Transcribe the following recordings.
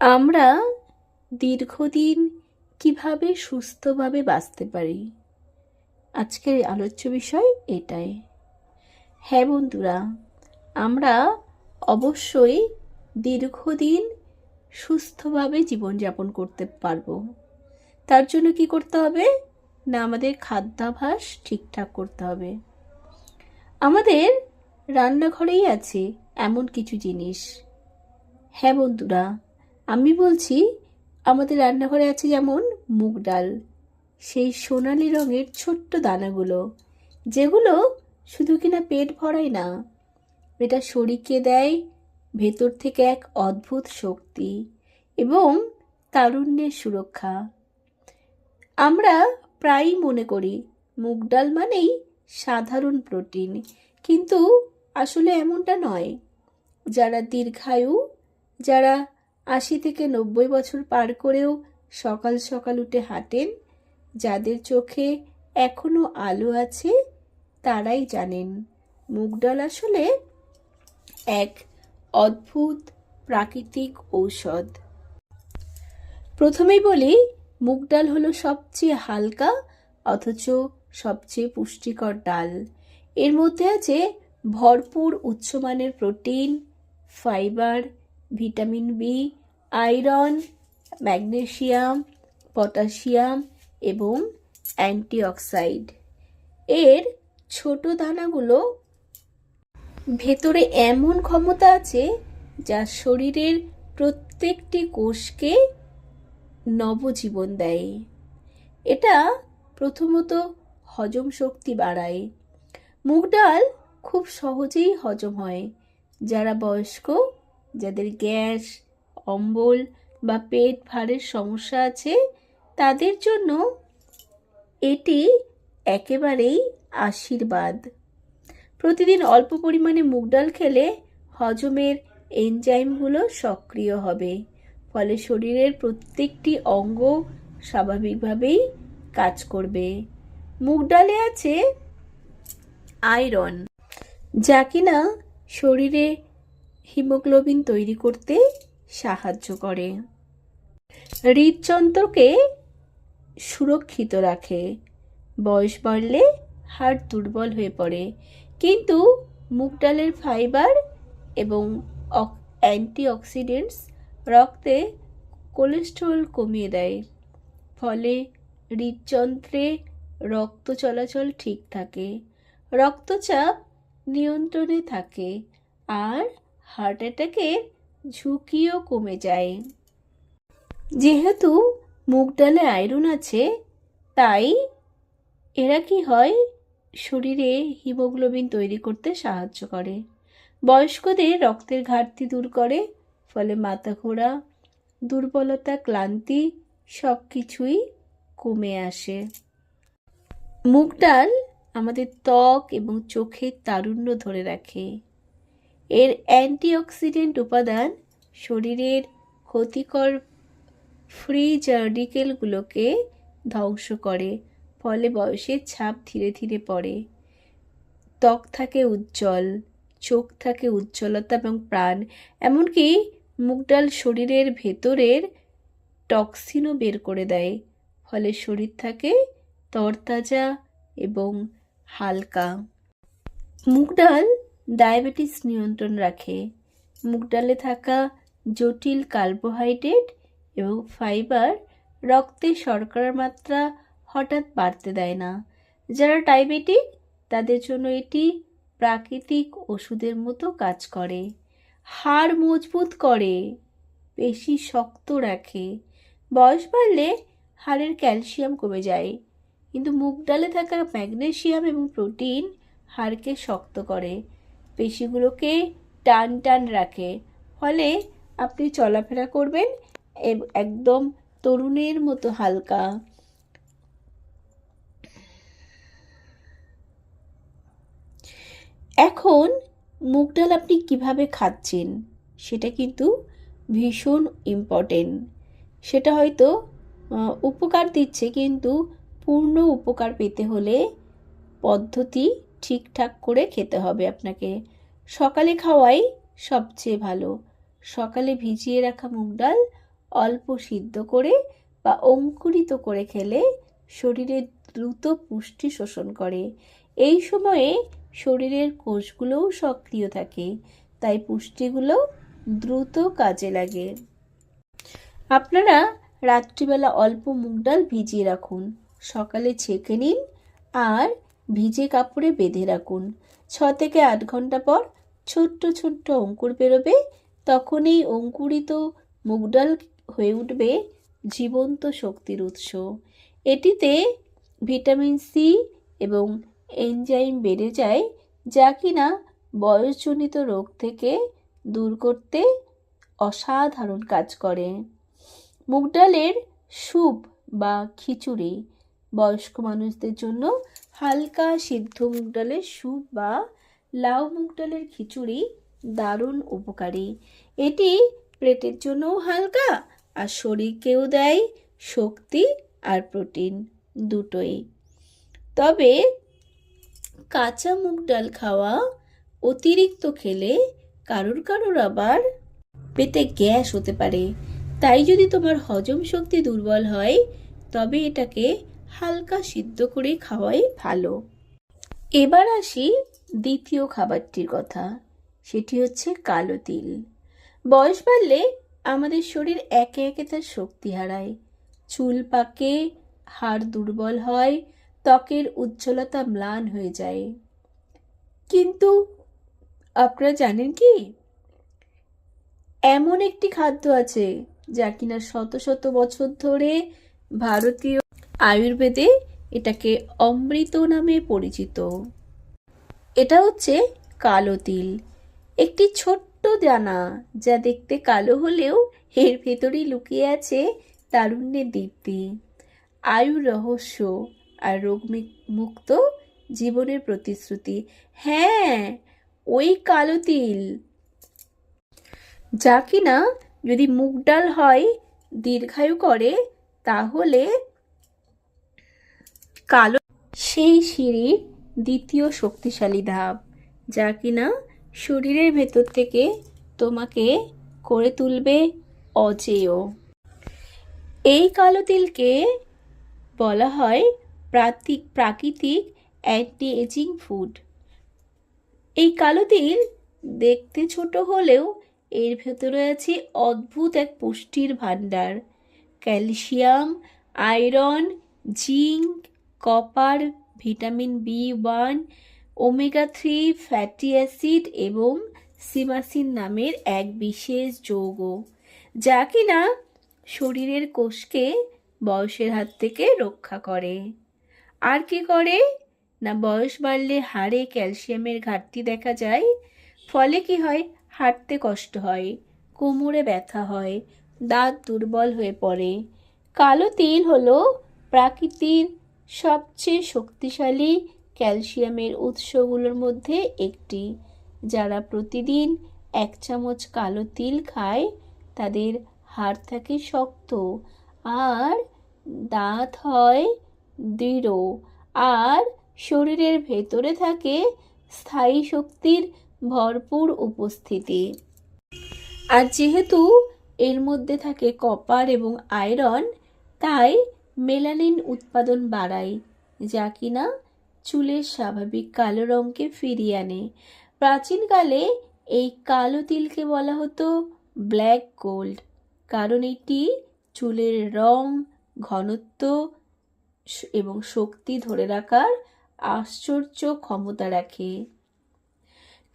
আমরা দীর্ঘদিন কীভাবে সুস্থভাবে বাঁচতে পারি? আজকের আলোচ্য বিষয় এটাই। হ্যাঁ বন্ধুরা, আমরা অবশ্যই দীর্ঘদিন সুস্থভাবে জীবনযাপন করতে পারব। তার জন্য কি করতে হবে? না, আমাদের খাদ্যাভ্যাস ঠিকঠাক করতে হবে। আমাদের রান্নাঘরেই আছে এমন কিছু জিনিস। হ্যাঁ বন্ধুরা বলছি, আমাদের রান্নাঘরে আছে যেমন মুগ ডাল, সেই সোনালি রঙের ছোট্ট দানাগুলো, যেগুলো শুধু কিনা পেট ভরায় না, এটা শরীরকে দেয় ভেতর থেকে এক অদ্ভুত শক্তি এবং তারুণ্যের সুরক্ষা। আমরা প্রায়ই মনে করি মুগ ডাল মানেই সাধারণ প্রোটিন, কিন্তু আসলে এমনটা নয়। যারা দীর্ঘায়ু, যারা আশি থেকে নব্বই বছর পার করেও সকাল সকাল উঠে হাঁটেন। যাদের চোখে এখনও আলো আছে, তারাই জানেন। মুগডাল আসলে এক অদ্ভুত প্রাকৃতিক ঔষধ। প্রথমেই বলি মুগ ডাল হলো সবচেয়ে হালকা, অথচ সবচেয়ে পুষ্টিকর ডাল। এর মধ্যে আছে ভরপুর উচ্চমানের protein, fibre vitamin B, iron, magnesium, potassium এবং অ্যান্টিঅক্সাইড। এর ছোট দানাগুলো ভেতরে এমন ক্ষমতা আছে যা শরীরের প্রত্যেকটি কোষকে নবজীবন দেয়। এটা প্রথমত হজম শক্তি বাড়ায়। মুগ ডাল খুব সহজেই হজম হয়। যারা বয়স্ক যাদের গ্যাস, অম্বল বা পেট ভারের সমস্যা আছে, তাদের জন্য এটি একেবারেই আশীর্বাদ। প্রতিদিন অল্প পরিমাণে মুগ ডাল খেলে হজমের এনজাইমগুলো সক্রিয় হবে, ফলে শরীরের প্রত্যেকটি অঙ্গ স্বাভাবিকভাবেই কাজ করবে। মুগ ডালে আছে আয়রন, যা কিনা শরীরে হিমোগ্লোবিন তৈরি করতে সাহায্য করে। হৃদযন্ত্রকে সুরক্ষিত রাখে। বয়স বাড়লে হাড় দুর্বল হয়ে পড়ে। কিন্তু মুগ ডালের ফাইবার এবং অ্যান্টিঅক্সিডেন্টস রক্তে কোলেস্টেরল কমিয়ে দেয়। ফলে হৃদযন্ত্রে রক্ত চলাচল ঠিক থাকে। রক্তচাপ নিয়ন্ত্রণে থাকে। আর হার্ট অ্যাটাকের ঝুঁকিও কমে যায়। যেহেতু মুগ ডালে আয়রন আছে, তাই এরা কি হয়? শরীরে হিমোগ্লোবিন তৈরি করতে সাহায্য করে। বয়স্কদের রক্তের ঘাটতি দূর করে, ফলে মাথা ঘোরা দুর্বলতা, ক্লান্তি সব কিছুই কমে আসে। মুগ ডাল আমাদের ত্বক এবং চোখের তারুণ্য ধরে রাখে। এর অ্যান্টিঅক্সিডেন্ট উপাদান শরীরের ক্ষতিকর ফ্রি জার্ডিকেলগুলোকে ধ্বংস করে, ফলে বয়সের ছাপ ধীরে ধীরে পড়ে। ত্বক থাকে উজ্জ্বল, চোখ থাকে উজ্জ্বলতা এবং প্রাণ, এমনকি মুগডাল শরীরের ভেতরের টক্সিনও বের করে দেয়, ফলে শরীর থাকে তরতাজা এবং হালকা। মুগ ডাল ডায়াবেটিস নিয়ন্ত্রণ রাখে। মুগ ডালে থাকা জটিল কার্বোহাইড্রেট এবং ফাইবার রক্তে শর্করার মাত্রা হঠাৎ বাড়তে দেয় না। যারা ডায়াবেটিক, তাদের জন্য এটি প্রাকৃতিক ওষুধের মতো কাজ করে। হাড় মজবুত করে, পেশি শক্ত রাখে। বয়স বাড়লে হাড়ের ক্যালসিয়াম কমে যায়। কিন্তু মুগ ডালে থাকা ম্যাগনেসিয়াম এবং প্রোটিন হাড়কে শক্ত করে। পেশিগুলোকে টান টান রাখে। ফলে আপনি চলাফেরা করবেন একদম তরুণের মতো হালকা। এখন মুগ ডাল আপনি কীভাবে খাচ্ছেন সেটা কিন্তু ভীষণ ইম্পর্টেন্ট সেটা হয়তো উপকার দিচ্ছে কিন্তু পূর্ণ উপকার পেতে হলে পদ্ধতি ঠিকঠাক করে খেতে হবে আপনাকে। সকালে খাওয়াই সবচেয়ে ভালো। সকালে ভিজিয়ে রাখা মুগ ডাল অল্প সিদ্ধ করে বা অঙ্কুরিত করে খেলে শরীরে দ্রুত পুষ্টি শোষণ করে। এই সময়ে শরীরের কোষগুলোও সক্রিয় থাকে, তাই পুষ্টিগুলো দ্রুত কাজে লাগে। আপনারা রাত্রিবেলা অল্প মুগ ডাল ভিজিয়ে রাখুন। সকালে ছেঁকে নিন আর ভিজে কাপড়ে বেঁধে রাখুন। ছ থেকে আট ঘণ্টা পর ছোট্ট ছোট্ট অঙ্কুর বেরোবে। তখন এই অঙ্কুরিত মুগ ডাল হয়ে উঠবে জীবন্ত শক্তির উৎস। এটিতে ভিটামিন সি এবং এনজাইম বেড়ে যায়, যা কিনা বয়সজনিত রোগ থেকে দূর করতে অসাধারণ কাজ করে। মুগ ডালের স্যুপ বা খিচুড়ি বয়স্ক মানুষদের জন্য হালকা সিদ্ধ মুগ ডালের স্যুপ বা লাউ মুগ ডালের খিচুড়ি দারুণ উপকারী। এটি পেটের জন্যও হালকা আর শরীরকেও দেয় শক্তি আর প্রোটিন দুটোই। তবে কাঁচা মুগ ডাল খাওয়া অতিরিক্ত খেলে কারোর কারোর আবার পেটে গ্যাস হতে পারে। তাই যদি তোমার হজম শক্তি দুর্বল হয়, তবে এটাকে হালকা সিদ্ধ করে খাওয়াই ভালো। এবার আসি দ্বিতীয় খাবারটির কথা। সেটি হচ্ছে কালো তিল। বয়স বাড়লে আমাদের শরীর একে একে তার শক্তি হারায়। চুল পাকে, হাড় দুর্বল হয়, ত্বকের উজ্জ্বলতা ম্লান হয়ে যায়। কিন্তু আপনারা জানেন কি? এমন একটি খাদ্য আছে যা কিনা শত শত বছর ধরে ভারতীয় আয়ুর্বেদে এটাকে অমৃত নামে পরিচিত। এটা হচ্ছে কালো তিল। একটি ছোট্ট দানা যা দেখতে কালো হলেও এর ভেতরেই লুকিয়ে আছে তারুণ্যের দীপ্তি। আয়ুর রহস্য আর রোগ মুক্ত জীবনের প্রতিশ্রুতি। হ্যাঁ ওই কালো তিল। যা কিনা যদি মুগ ডাল হয়, দীর্ঘায়ু করে, তাহলে কালো। সেই সিঁড়ির দ্বিতীয় শক্তিশালী ধাপ, যা কিনা শরীরের ভেতর থেকে তোমাকে করে তুলবে অজেয়। এই কালো তিলকে বলা হয় প্রাকৃতিক প্রাকৃতিক অ্যান্টি এজিং ফুড। এই কালো তিল দেখতে ছোট হলেও এর ভেতরে আছে অদ্ভুত এক পুষ্টির ভাণ্ডার। Calcium, iron, zinc copper, vitamin B one, omega three fatty acid এবং সিমাসিন নামের এক বিশেষ যৌগ, যা কিনা শরীরের কোষকে বয়সের হাত থেকে রক্ষা করে। আর কি করে? না, বয়স বাড়লে হাড়ে ক্যালসিয়ামের ঘাটতি দেখা যায়, ফলে কি হয়? হাঁটতে কষ্ট হয়, কোমরে ব্যথা হয়, দাঁত দুর্বল হয়ে পড়ে। কালো তিল হলো প্রাকৃতির সবচেয়ে শক্তিশালী ক্যালসিয়ামের উৎসগুলোর মধ্যে একটি। যারা প্রতিদিন এক চামচ কালো তিল খায়, তাদের হাড় থাকে শক্ত আর দাঁত হয় দৃঢ় আর শরীরের ভেতরে থাকে স্থায়ী শক্তির ভরপুর উপস্থিতি। আর যেহেতু এর মধ্যে থাকে কপার এবং আয়রন, তাই মেলানিন উৎপাদন বাড়ায়, যা কিনা চুলের স্বাভাবিক কালো রঙকে ফিরিয়ে আনে। প্রাচীনকালে এই কালো তিলকে বলা হতো ব্ল্যাক গোল্ড, কারণ এটি চুলের রং, ঘনত্ব এবং শক্তি ধরে রাখার আশ্চর্য ক্ষমতা রাখে।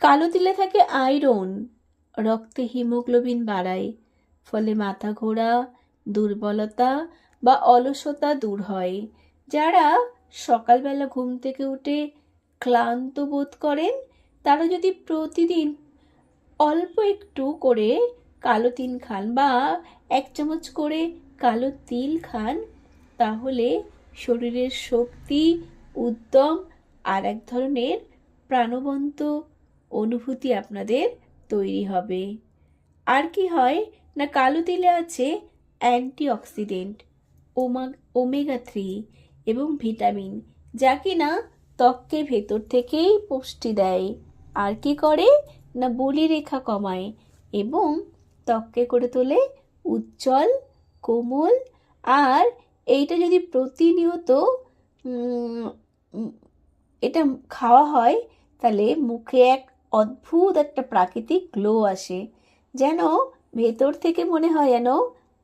কালো তিলে থাকে আয়রন, রক্তে হিমোগ্লোবিন বাড়ায়, ফলে মাথা ঘোরা, দুর্বলতা বা অলসতা দূর হয়। যারা সকালবেলা ঘুম থেকে উঠে ক্লান্ত বোধ করেন, তারা যদি প্রতিদিন অল্প একটু করে কালো তিল খান বা এক চামচ করে কালো তিল খান, তাহলে শরীরের শক্তি উদ্যম আর এক ধরনের প্রাণবন্ত অনুভূতি আপনাদের তৈরি হবে। আর কি হয়, না কালো তিলে আছে অ্যান্টিঅক্সিডেন্ট। ওমা ওমেগা থ্রি এবং ভিটামিন, যা কিনা ত্বককে ভেতর থেকেই পুষ্টি দেয়। আর কি করে? না বলি রেখা কমায় এবং ত্বককে করে তোলে উজ্জ্বল, কোমল। আর এইটা যদি প্রতিনিয়ত এটা খাওয়া হয়, তাহলে মুখে এক অদ্ভুত একটা প্রাকৃতিক গ্লো আসে, যেন ভেতর থেকে মনে হয় যেন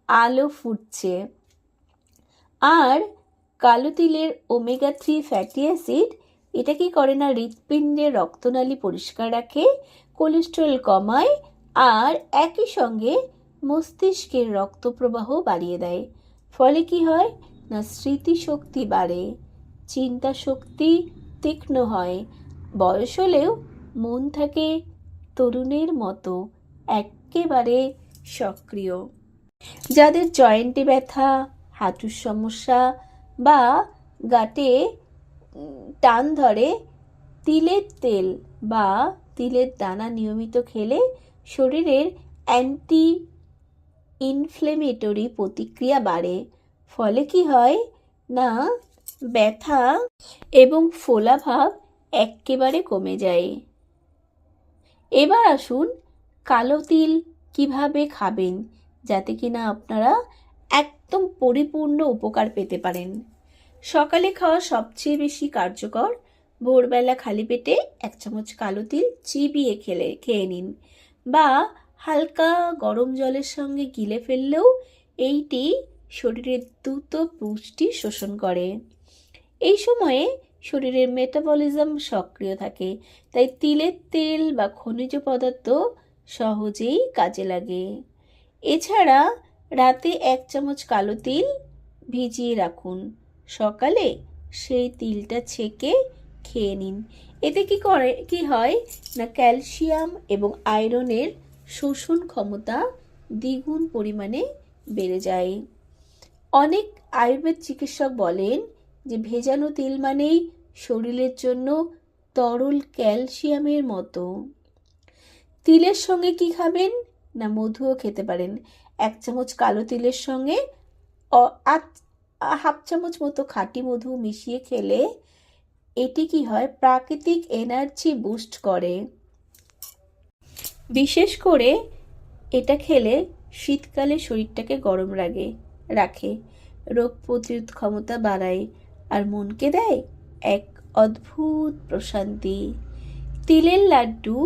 আলো ফুটছে। আর কালো তিলের ওমেগা থ্রি ফ্যাটি অ্যাসিড, এটা কি করে না হৃৎপিণ্ডের রক্তনালী পরিষ্কার রাখে, কোলেস্ট্রল কমায়, আর একই সঙ্গে মস্তিষ্কের রক্ত প্রবাহ বাড়িয়ে দেয়। ফলে কি হয়? না স্মৃতিশক্তি বাড়ে চিন্তা শক্তি তীক্ষ্ণ হয়। বয়স হলেও মন থাকে তরুণের মতো, একেবারে সক্রিয়। যাদের জয়েন্টে ব্যথা হাঁটুর সমস্যা বা গাটে টান ধরে তিলের তেল বা তিলের দানা নিয়মিত খেলে শরীরের অ্যান্টি ইনফ্লেমেটরি প্রতিক্রিয়া বাড়ে। ফলে কি হয় না, ব্যথা এবং ফোলাভাব একেবারে কমে যায়। এবার আসুন কালো তিল কীভাবে খাবেন, যাতে কিনা আপনারা একদম পরিপূর্ণ উপকার পেতে পারেন। সকালে খাওয়া সবচেয়ে বেশি কার্যকর, ভোরবেলা খালি পেটে এক চামচ কালো তিল চিবিয়ে খেলে, খেয়ে নিন বা হালকা গরম জলের সঙ্গে গিলে ফেললেও এইটি শরীরের দ্রুত পুষ্টি শোষণ করে। এই সময়ে শরীরের মেটাবলিজম সক্রিয় থাকে, তাই তিলের তেল বা খনিজ পদার্থ সহজেই কাজে লাগে। এছাড়া রাতে এক চামচ কালো তিল ভিজিয়ে রাখুন। সকালে সেই তিলটা ছেঁকে খেয়ে নিন। এতে কি করে, কি হয় না ক্যালসিয়াম এবং আয়রনের শোষণ ক্ষমতা দ্বিগুণ পরিমাণে বেড়ে যায়। অনেক আয়ুর্বেদ চিকিৎসক বলেন যে ভেজানো তিল মানেই শরীরের জন্য তরল ক্যালসিয়ামের মতো। তিলের সঙ্গে কি খাবেন না মধুও খেতে পারেন? এক চামচ কালো তিলের সঙ্গে হাফ চামচ মতো খাঁটি মধু মিশিয়ে খেলে এটি কি হয়? প্রাকৃতিক এনার্জি বুস্ট করে। বিশেষ করে এটা খেলে শীতকালে শরীরটাকে গরম রাখে রাখে, রোগ প্রতিরোধ ক্ষমতা বাড়ায় আর মনকে দেয় এক অদ্ভুত প্রশান্তি। তিলের লাড্ডু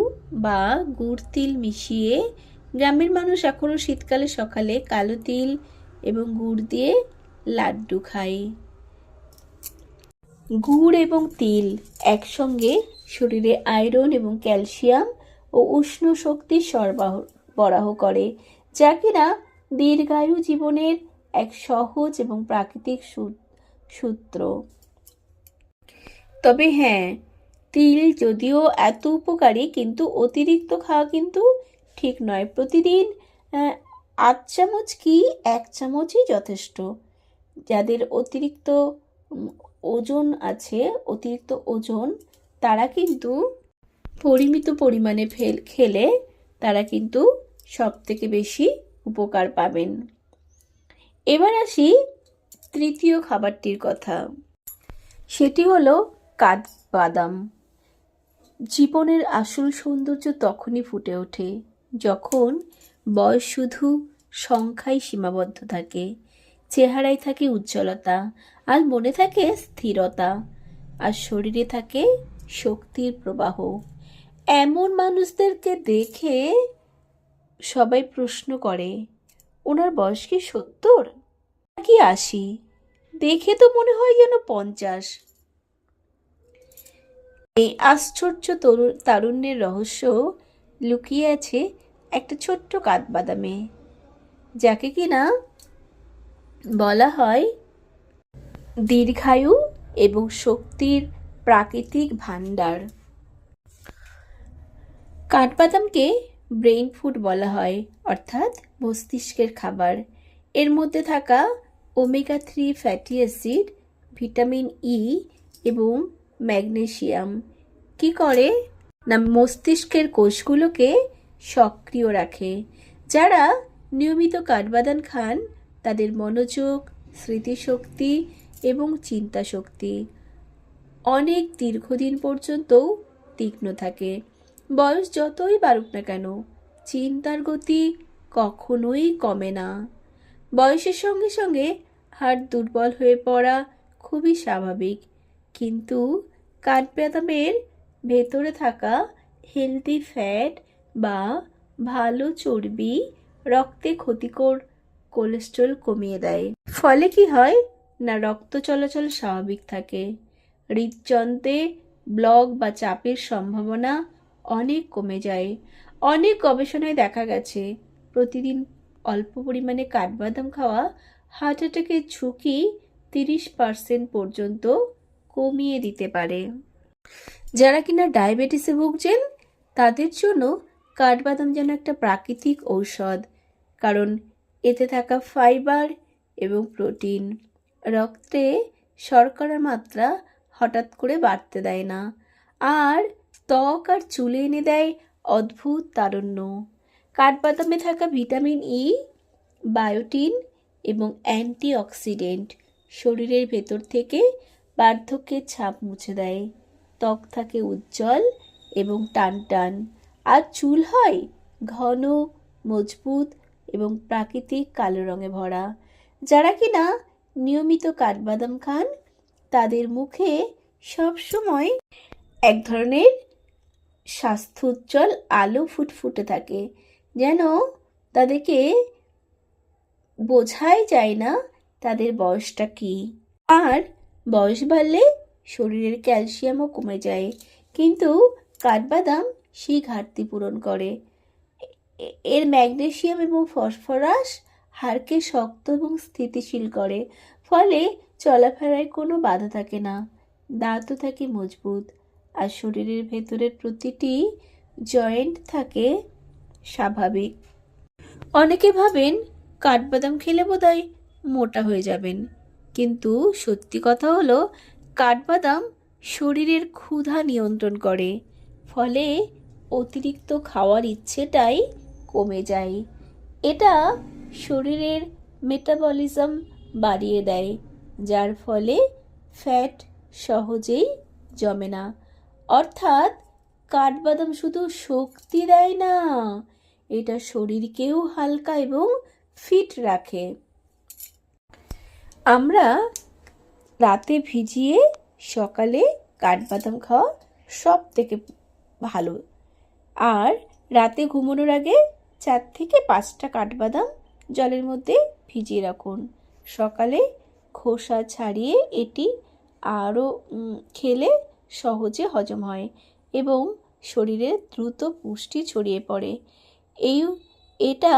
বা গুড় তিল মিশিয়ে গ্রামের মানুষ এখনও শীতকালে সকালে কালো তিল এবং গুড় দিয়ে লাড্ডু খায়। গুড় এবং তিল একসঙ্গে শরীরে আয়রন এবং ক্যালসিয়াম ও উষ্ণ শক্তি সরবরাহ করে, যা কিনা দীর্ঘায়ু জীবনের এক সহজ এবং প্রাকৃতিক সূত্র। তবে হ্যাঁ তিল যদিও এত উপকারী, কিন্তু অতিরিক্ত খাওয়া কিন্তু ঠিক নয়। প্রতিদিন আধ চামচ কি এক চামচই যথেষ্ট। যাদের অতিরিক্ত ওজন আছে, অতিরিক্ত ওজন, তারা কিন্তু পরিমিত পরিমাণে ফেল, খেলে তারা কিন্তু সব থেকে বেশি উপকার পাবেন। এবার আসি তৃতীয় খাবারটির কথা। সেটি হলো কাঠবাদাম। জীবনের আসল সৌন্দর্য তখনই ফুটে ওঠে যখন বয়স শুধু সংখ্যায় সীমাবদ্ধ থাকে, চেহারায় থাকে উজ্জ্বলতা, আর মনে থাকে স্থিরতা, আর শরীরে থাকে শক্তির প্রবাহ। এমন মানুষদেরকে দেখে সবাই প্রশ্ন করে, ওনার বয়স কি সত্তর কি আশি? দেখে তো মনে হয় যেন পঞ্চাশ। এই আশ্চর্য তরুণ, তারুণ্যের রহস্য লুকিয়ে আছে একটা ছোট্ট কাঠবাদামে, যাকে কিনা বলা হয় দীর্ঘায়ু এবং শক্তির প্রাকৃতিক ভাণ্ডার। কাঠবাদামকে ব্রেইন ফুড বলা হয়, অর্থাৎ মস্তিষ্কের খাবার। এর মধ্যে থাকা omega three fatty acid, vitamin E এবং ম্যাগনেশিয়াম কি করে? না, মস্তিষ্কের কোষগুলোকে সক্রিয় রাখে। যারা নিয়মিত কাঠবাদাম খান, তাদের মনোযোগ, স্মৃতিশক্তি এবং চিন্তা শক্তি অনেক দীর্ঘদিন পর্যন্তও তীক্ষ্ণ থাকে। বয়স যতই বাড়ুক না কেন, চিন্তার গতি কখনোই কমে না। বয়সের সঙ্গে সঙ্গে হাড় দুর্বল হয়ে পড়া খুবই স্বাভাবিক। কিন্তু কাঠবাদামের ভেতরে থাকা হেলদি ফ্যাট বা ভালো চর্বি রক্তে ক্ষতিকর কোলেস্ট্রল কমিয়ে দেয়। ফলে কি হয়? না, রক্ত চলাচল স্বাভাবিক থাকে। হৃদযন্ত্রে ব্লক বা চাপের সম্ভাবনা অনেক কমে যায়। অনেক গবেষণায় দেখা গেছে, প্রতিদিন অল্প পরিমাণে কাঠবাদাম খাওয়া হার্ট অ্যাটাকের ঝুঁকি তিরিশ পার্সেন্ট পর্যন্ত কমিয়ে দিতে পারে। যারা কিনা ডায়াবেটিসে ভুগছেন, তাদের জন্য কাঠবাদাম যেন একটা প্রাকৃতিক ঔষধ, কারণ এতে থাকা ফাইবার এবং প্রোটিন রক্তে শর্করার মাত্রা হঠাৎ করে বাড়তে দেয় না। আর ত্বক আর চুলে এনে দেয় অদ্ভুত তারুণ্য। কাঠবাদামে থাকা ভিটামিন ই বায়োটিন এবং অ্যান্টিঅক্সিডেন্ট শরীরের ভেতর থেকে বার্ধক্যের ছাপ মুছে দেয়। ত্বক থাকে উজ্জ্বল এবং টান টান আর চুল হয় ঘন, মজবুত এবং প্রাকৃতিক কালো রঙে ভরা। যারা কিনা নিয়মিত কাঠবাদাম খান, তাদের মুখে সবসময় এক ধরনের স্বাস্থ্যোজ্জ্বল আলো ফুটফুটে থাকে, যেন তাদেরকে বোঝাই যায় না তাদের বয়সটা কি। আর বয়স বাড়লে শরীরের ক্যালসিয়ামও কমে যায়। কিন্তু কাঠবাদাম সেই ঘাটতি পূরণ করে। এর ম্যাগনেসিয়াম এবং ফসফরাস হাড়কে শক্ত এবং স্থিতিশীল করে। ফলে চলাফেরায় কোনো বাধা থাকে না, দাঁতও থাকে মজবুত, আর শরীরের ভেতরের প্রতিটি জয়েন্ট থাকে স্বাভাবিক। অনেকে ভাবেন কাঠবাদাম খেলে বোধহয় মোটা হয়ে যাবেন, কিন্তু সত্যি কথা হলো কাঠবাদাম শরীরের ক্ষুধা নিয়ন্ত্রণ করে। ফলে অতিরিক্ত খাওয়ার ইচ্ছেটাই কমে যায়। এটা শরীরের মেটাবলিজম বাড়িয়ে দেয়, যার ফলে ফ্যাট সহজেই জমে না। অর্থাৎ কাঠবাদাম শুধু শক্তি দেয় না, এটা শরীরকেও হালকা এবং ফিট রাখে। আমরা রাতে ভিজিয়ে সকালে কাঠবাদাম খাওয়া সব থেকে ভালো। আর রাতে ঘুমানোর আগে চার থেকে পাঁচটা কাঠবাদাম জলের মধ্যে ভিজিয়ে রাখুন। সকালে খোসা ছাড়িয়ে এটি আরও খেলে সহজে হজম হয় এবং শরীরে দ্রুত পুষ্টি ছড়িয়ে পড়ে। এই, এটা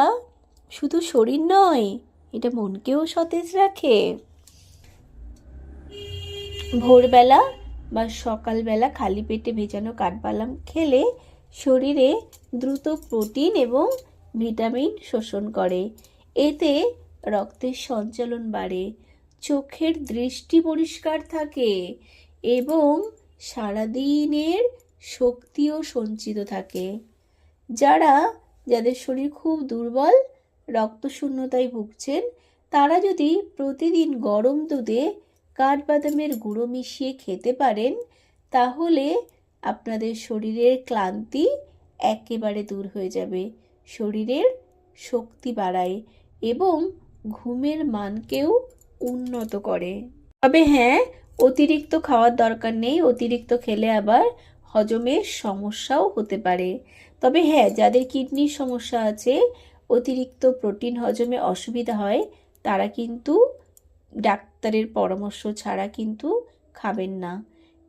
শুধু শরীর নয়, এটা মনকেও সতেজ রাখে। ভোরবেলা বা সকালবেলা খালি পেটে ভেজানো কাঠবাদাম খেলে শরীরে দ্রুত প্রোটিন এবং ভিটামিন শোষণ করে। এতে রক্তের সঞ্চালন বাড়ে, চোখের দৃষ্টি পরিষ্কার থাকে এবং সারাদিনের শক্তিও সঞ্চিত থাকে। যারা, যাদের শরীর খুব দুর্বল, রক্তশূন্যতায় ভুগছেন, তারা যদি প্রতিদিন গরম দুধে কাঠবাদামের গুঁড়ো মিশিয়ে খেতে পারেন, তাহলে আপনাদের শরীরের ক্লান্তি একেবারে দূর হয়ে যাবে। শরীরের শক্তি বাড়ায় এবং ঘুমের মানকেও উন্নত করে। তবে হ্যাঁ অতিরিক্ত খাওয়ার দরকার নেই, অতিরিক্ত খেলে আবার হজমের সমস্যাও হতে পারে। তবে হ্যাঁ যাদের কিডনির সমস্যা আছে, অতিরিক্ত প্রোটিন হজমে অসুবিধা হয়, তারা কিন্তু ডাক্তারের পরামর্শ ছাড়া কিন্তু খাবেন না।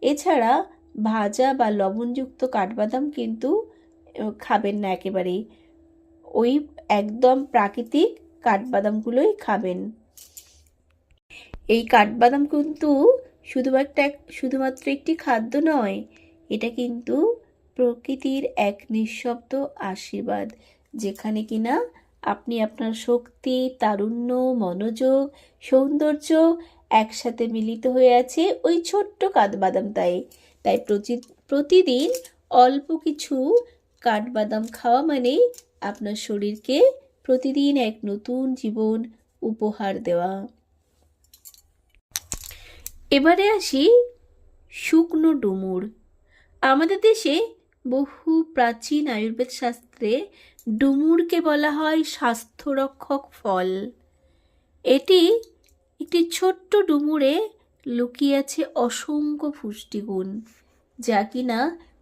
এছাড়া ভাজা বা লবণযুক্ত কাঠবাদাম কিন্তু খাবেন না একেবারেই। ওই একদম প্রাকৃতিক কাঠবাদামগুলোই খাবেন। এই কাঠবাদাম কিন্তু শুধুমাত্র শুধুমাত্র একটি খাদ্য নয়, এটা কিন্তু প্রকৃতির এক নিঃশব্দ আশীর্বাদ, যেখানে কিনা আপনি আপনার শক্তি, তারুণ্য, মনোযোগ, সৌন্দর্য একসাথে মিলিত হয়ে আছে ওই ছোট্ট কাঠবাদাম তাই তাই প্রতি- প্রতিদিন অল্প কিছু কাঠবাদাম খাওয়া মানে আপনার শরীরকে প্রতিদিন এক নতুন জীবন উপহার দেওয়া। এবারে আসি শুকনো ডুমুর। আমাদের দেশে বহু প্রাচীন আয়ুর্বেদ শাস্ত্রে ডুমুরকে বলা হয় স্বাস্থ্যরক্ষক ফল। এটি একটি ছোট্ট ডুমুরে লুকিয়ে আছে অসংখ্য পুষ্টিগুণ, যা কিনা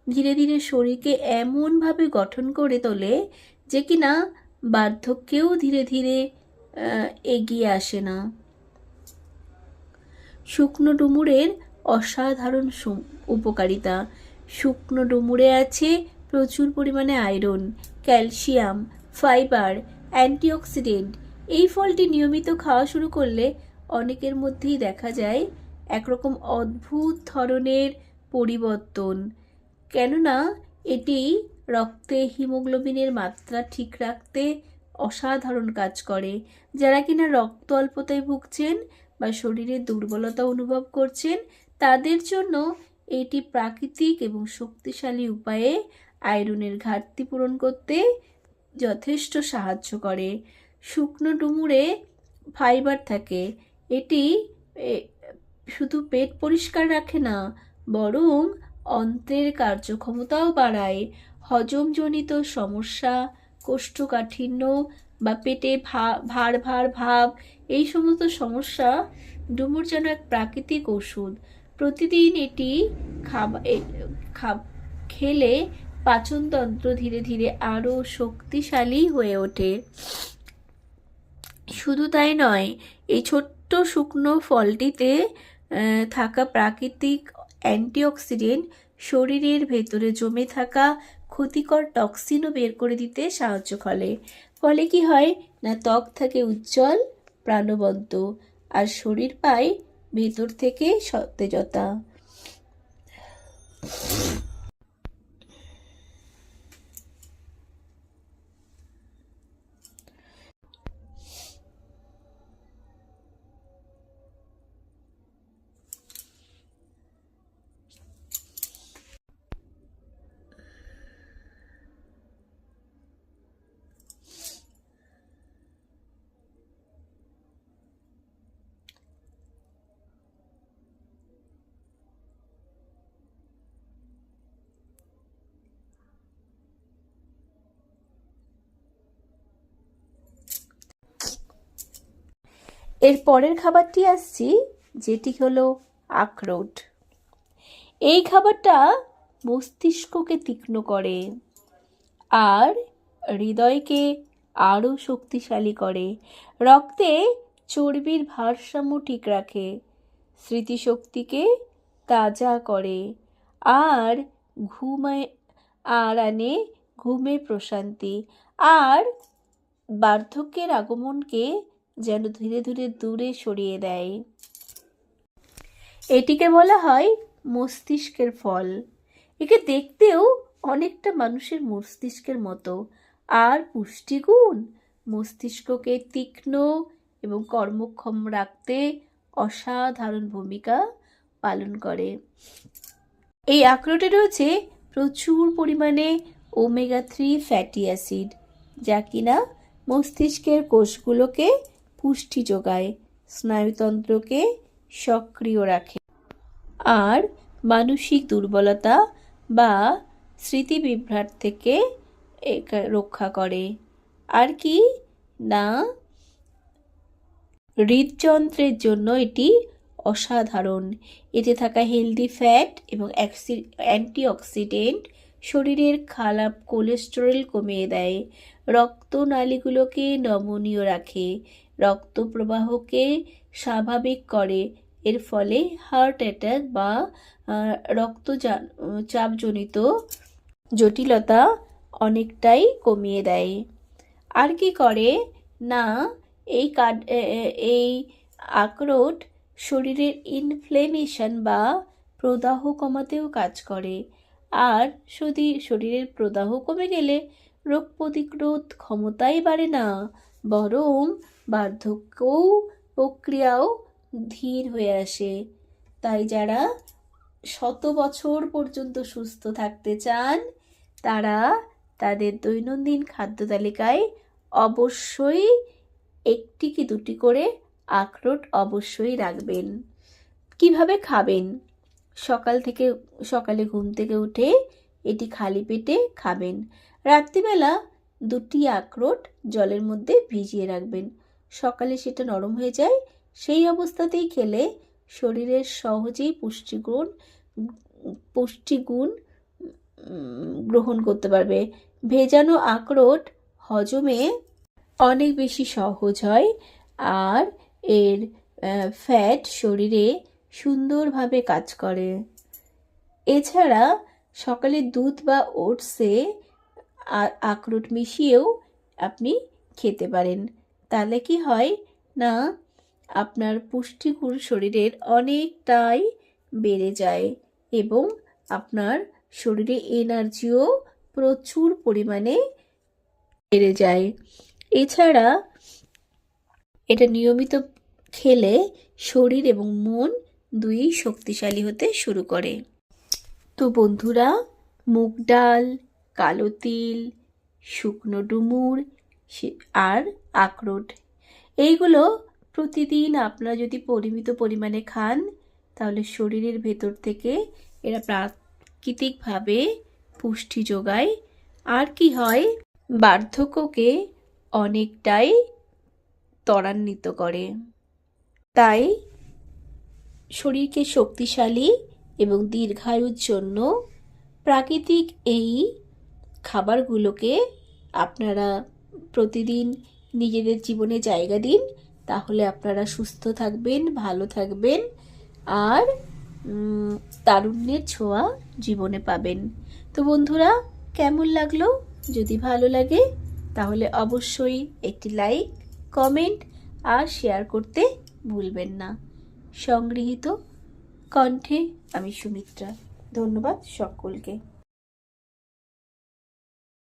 ধীরে ধীরে শরীরকে এমনভাবে গঠন করে তোলে যে কিনা বার্ধক্যেও ধীরে ধীরে এগিয়ে আসে না। শুকনো ডুমুরের অসাধারণ উপকারিতা। শুকনো ডুমুরে আছে প্রচুর পরিমাণে আয়রন, ক্যালসিয়াম, ফাইবার, অ্যান্টিঅক্সিডেন্ট। এই ফলটি নিয়মিত খাওয়া শুরু করলে অনেকের মধ্যেই দেখা যায় একরকম অদ্ভুত ধরনের পরিবর্তন। কেননা, এটি রক্তে হিমোগ্লোবিনের মাত্রা ঠিক রাখতে অসাধারণ কাজ করে। যারা কিনা রক্ত অল্পতায় ভুগছেন বা শরীরে দুর্বলতা অনুভব করছেন, তাদের জন্য এটি প্রাকৃতিক এবং শক্তিশালী উপায়ে আয়রনের ঘাটতি পূরণ করতে যথেষ্ট সাহায্য করে। শুকনো ডুমুরে ফাইবার থাকে। এটি শুধু পেট পরিষ্কার রাখে না, বরং অন্ত্রের কার্যক্ষমতাও বাড়ায়। হজমজনিত সমস্যা, কোষ্ঠকাঠিন্য বা পেটে ভার ভার ভাব, এই সমস্ত সমস্যা ডুমুর যেন এক প্রাকৃতিক ওষুধ। প্রতিদিন এটি খাব- খেলে পাচনতন্ত্র ধীরে ধীরে আরও শক্তিশালী হয়ে ওঠে। শুধু তাই নয়, এই ছোট্ট শুকনো ফলটিতে থাকা প্রাকৃতিক অ্যান্টিঅক্সিডেন্ট শরীরের ভেতরে জমে থাকা ক্ষতিকর টক্সিনও বের করে দিতে সাহায্য করে। ফলে কি হয়? না ত্বক থাকে উজ্জ্বল, প্রাণবন্ত, আর শরীর পায় ভেতর থেকে সতেজতা। এর পরের খাবারটি আসছি, যেটি হলো আখরোট। এই খাবারটা মস্তিষ্ককে তীক্ষ্ণ করে আর হৃদয়কে আরও শক্তিশালী করে। রক্তে চর্বির ভারসাম্য ঠিক রাখে, স্মৃতিশক্তিকে তাজা করে আর ঘুমায় আর আনে ঘুমে প্রশান্তি আর বার্ধক্যের আগমনকে যেন ধীরে ধীরে দূরে সরিয়ে দেয়। এটিকে বলা হয় মস্তিষ্কের ফল। একে দেখতেও অনেকটা মানুষের মস্তিষ্কের মতো। আর পুষ্টিগুণ মস্তিষ্ককে তীক্ষ্ণ এবং কর্মক্ষম রাখতে অসাধারণ ভূমিকা পালন করে। এই আখরোটে রয়েছে প্রচুর পরিমাণে ওমেগা থ্রি ফ্যাটি অ্যাসিড, যা কিনা মস্তিষ্কের কোষগুলোকে পুষ্টি যোগায়, স্নায়ুতন্ত্রকে সক্রিয় রাখে। আর মানসিক দুর্বলতা বা স্মৃতিবিভ্রাট থেকে রক্ষা করে। আর কি? না। হৃদযন্ত্রের জন্য এটি অসাধারণ। এতে থাকা হেলদি ফ্যাট এবং অ্যান্টিঅক্সিডেন্ট শরীরের খারাপ কোলেস্টেরল কমিয়ে দেয়। রক্তনালীগুলোকে নমনীয় রাখে। রক্ত প্রবাহকে স্বাভাবিক করে। এর ফলে হার্ট অ্যাটাক বা আহ, রক্তজা- চাপজনিত জটিলতা অনেকটাই কমিয়ে দেয়। আর কি করে? না এই এ- এই আখরোট শরীরের ইনফ্লেমেশন বা প্রদাহ কমাতেও কাজ করে। আর যদি শরীরের প্রদাহ কমে গেলে রোগ প্রতিরোধ ক্ষমতাই বাড়ে না বরং বার্ধক্যও প্রক্রিয়াও ধীর হয়ে আসে। তাই যারা শত বছর পর্যন্ত সুস্থ থাকতে চান, তারা তাদের দৈনন্দিন খাদ্য তালিকায় অবশ্যই একটি কি দুটি করে আখরোট অবশ্যই রাখবেন। কীভাবে খাবেন? সকাল থেকে, সকালে ঘুম থেকে উঠে এটি খালি পেটে খাবেন। রাত্রিবেলা দুটি আখরোট জলের মধ্যে ভিজিয়ে রাখবেন। সকালে সেটা নরম হয়ে যায়, সেই অবস্থাতেই খেলে শরীরের সহজেই পুষ্টিগুণ পুষ্টিগুণ গ্রহণ করতে পারবে। ভেজানো আখরোট হজমে অনেক বেশি সহজ হয় আর এর ফ্যাট শরীরে সুন্দরভাবে কাজ করে। এছাড়া সকালে দুধ বা ওটসে আখরোট মিশিয়েও আপনি খেতে পারেন। তাহলে কি হয়? না, আপনার পুষ্টিগুণ শরীরের অনেকটাই বেড়ে যায় এবং আপনার শরীরে এনার্জিও প্রচুর পরিমাণে বেড়ে যায়। এছাড়া এটা নিয়মিত খেলে শরীর এবং মন দুই শক্তিশালী হতে শুরু করে। তো বন্ধুরা, মুগ ডাল, কালো তিল, শুকনো ডুমুর আর আখরোট। এইগুলো প্রতিদিন আপনারা যদি পরিমিত পরিমাণে খান, তাহলে শরীরের ভেতর থেকে এরা প্রাকৃতিকভাবে পুষ্টি যোগায়। আর কি হয়, বার্ধক্যকে অনেকটাই ত্বরান্বিত করে। তাই শরীরকে শক্তিশালী এবং দীর্ঘায়ুর জন্য প্রাকৃতিক এই খাবারগুলোকে আপনারা প্রতিদিন নিজেদের জীবনে জায়গা দিন, তাহলে আপনারা সুস্থ থাকবেন, ভালো থাকবেন আর তারুণ্যের ছোঁয়া জীবনে পাবেন। তো বন্ধুরা, কেমন লাগল? যদি ভালো লাগে, তাহলে অবশ্যই একটি লাইক, কমেন্ট আর শেয়ার করতে ভুলবেন না। সংগৃহীত কণ্ঠে আমি সুমিত্রা। ধন্যবাদ সকলকে।